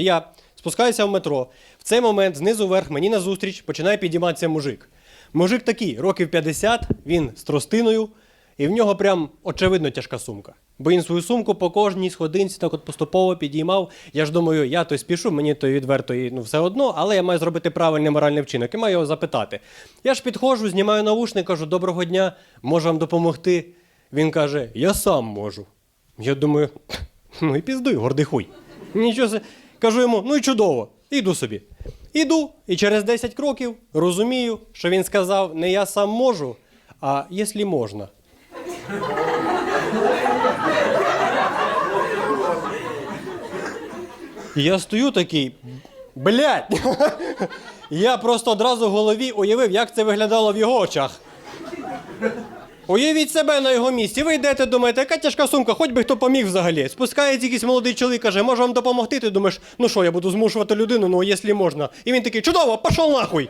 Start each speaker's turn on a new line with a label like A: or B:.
A: Я спускаюся в метро. В цей момент знизу вверх мені назустріч починає підійматися мужик. Мужик такий, років 50, він з тростиною, і в нього прям очевидно тяжка сумка. Бо він свою сумку по кожній сходинці так от поступово підіймав. Я ж думаю, я то спішу, мені то відверто і, ну, все одно, але я маю зробити правильний моральний вчинок і маю його запитати. Я ж підходжу, знімаю навушник, кажу, доброго дня, можу вам допомогти. Він каже, я сам можу. Я думаю, ну і піздуй, гордий хуй. Нічого. Кажу йому, ну і чудово, іду собі. Іду, і через 10 кроків розумію, що він сказав не я сам можу, а якщо можна. Я стою такий, блядь. Я просто одразу в голові уявив, як це виглядало в його очах. Уявіть себе на його місці. Ви йдете, думаєте, яка тяжка сумка, хоч би хто поміг взагалі. Спускається якийсь молодий чоловік, каже, може вам допомогти. Ти думаєш, ну що, я буду змушувати людину, ну якщо можна. І він такий, чудово, пішов нахуй.